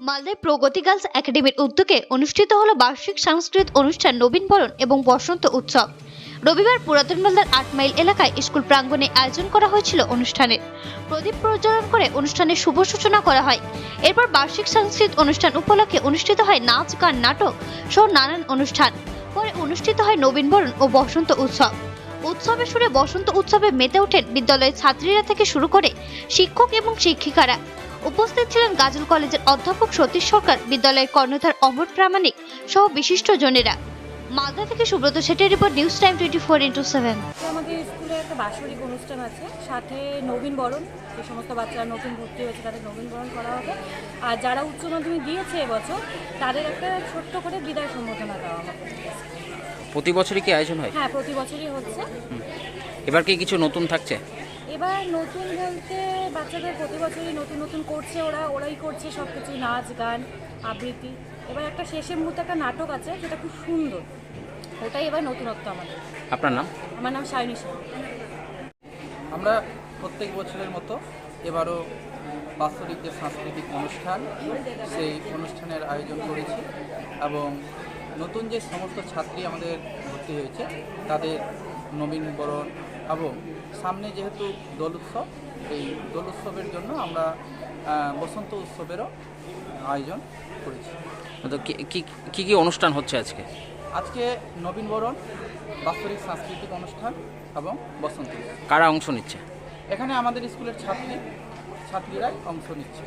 মালদায় প্রগতি গার্লস একাডেমির উদ্যোগে অনুষ্ঠিত হলো বার্ষিক সাংস্কৃতিক অনুষ্ঠান নবীনবরণ এবং বসন্ত উৎসব। রবিবার পুরাতন মালদার আট মাইল এলাকায় স্কুল প্রাঙ্গণে আয়োজন করা হয়েছিল অনুষ্ঠানের প্রদীপ প্রজ্বলন করে অনুষ্ঠানের শুভ সূচনা করা হয়। এরপর বার্ষিক সাংস্কৃতিক অনুষ্ঠান উপলক্ষে অনুষ্ঠিত হয় নাচ, গান, নাটক সহ নানান অনুষ্ঠান। পরে অনুষ্ঠিত হয় নবীনবরণ ও বসন্ত উৎসব। উৎসবের সুরে বসন্ত উৎসবে মেতে ওঠেন বিদ্যালয়ের ছাত্রীরা থেকে শুরু করে শিক্ষক এবং শিক্ষিকারা। উপস্থিত ছিলেন গাজল কলেজের অধ্যাপক সতীশ সরকার বিদ্যালয়ের কর্ণধার অমর প্রামাণিক সহ বিশিষ্ট জনেরা। মালদা থেকে Subrata শেঠের report news time twenty four into seven তো আমাদের স্কুলে একটা বাৎসরিক অনুষ্ঠান আছে সাথে নবীন বরণ। যে সমস্ত বাচ্চারা নতুন ভর্তি হয়েছে তাদের নবীন বরণ করা হবে। আর যারা উচ্চ মাধ্যমিক দিয়েছে এবছর তাদের একটা ছোট্ট করে বিদায় সম্বোধনা দেওয়া হবে। প্রতি বছরই কি আয়োজন হয়? হ্যাঁ প্রতি বছরই হচ্ছে। এবার কি কিছু নতুন থাকছে? এবার নতুন বলতে বাচ্চাদের প্রতি বছরই নতুন নতুন করছে ওরা ওরাই করছে সব কিছু নাচ গান আবৃত্তি। এবার একটা শেষের মুহূর্তে একটা নাটক আছে যেটা খুব সুন্দর। ওটাই এবার নতুনত্ব আমাদের। আপনার নাম? আমার নাম সায়নী সেন। আমরা প্রত্যেক বছরের মতো এবারও বাৎসরিক যে সাংস্কৃতিক অনুষ্ঠান সেই অনুষ্ঠানের আয়োজন করেছি এবং নতুন যে সমস্ত ছাত্রী আমাদের ভর্তি হয়েছে তাদের নবীনবরণ এবং সামনে যেহেতু দোল উৎসব এই দোল উৎসবের জন্য আমরা বসন্ত উৎসবেরও আয়োজন করেছি। তো কি কি- অনুষ্ঠান হচ্ছে আজকে? আজকে নবীনবরণ বাৎসরিক সাংস্কৃতিক অনুষ্ঠান এবং বসন্ত কারা অংশ নিচ্ছে? এখানে আমাদের স্কুলের ছাত্রী ছাত্রীরাই অংশ নিচ্ছে।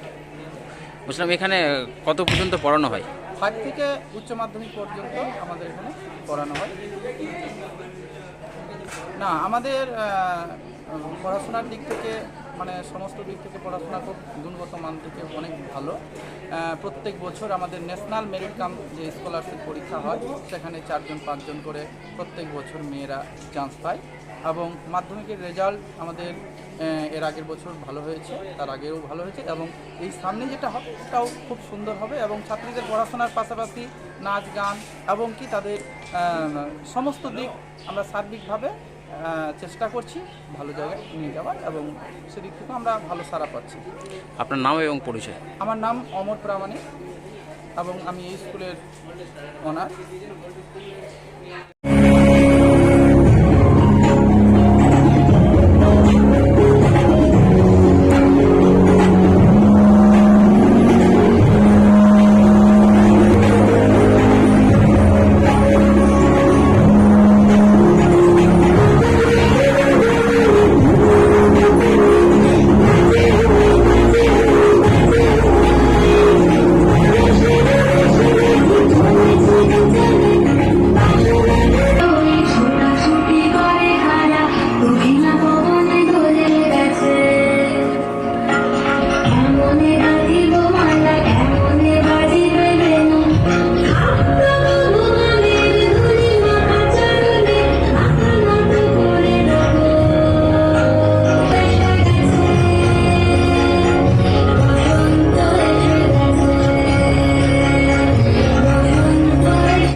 বুঝলাম এখানে কত পর্যন্ত পড়ানো হয়? ফাইভ থেকে উচ্চ মাধ্যমিক পর্যন্ত আমাদের এখানে পড়ানো হয়। না, আমাদের পড়াশোনার দিক থেকে মানে সমস্ত দিক থেকে পড়াশোনা খুব গুণগত মান থেকে অনেক ভালো। প্রত্যেক বছর আমাদের ন্যাশনাল মেরিট কাম যে স্কলারশিপ পরীক্ষা হয়, সেখানে চারজন, পাঁচজন করে প্রত্যেক বছর মেয়েরা চান্স পায় এবং মাধ্যমিকের রেজাল্ট আমাদের এর আগের বছর ভালো হয়েছে, তার আগেও ভালো হয়েছে এবং এই সামনে যেটা হবে সেটাও খুব সুন্দর হবে এবং ছাত্রীদের পড়াশোনার পাশাপাশি নাচ, গান এবং কি তাদের সমস্ত দিক আমরা সার্বিকভাবে চেষ্টা করছি ভালো জায়গায় নিয়ে যাওয়ার এবং সেদিক থেকে আমরা ভালো সারা পাচ্ছি। আপনার নাম এবং পরিচয়? আমার নাম অমর প্রামাণিক এবং আমি এই স্কুলের অনার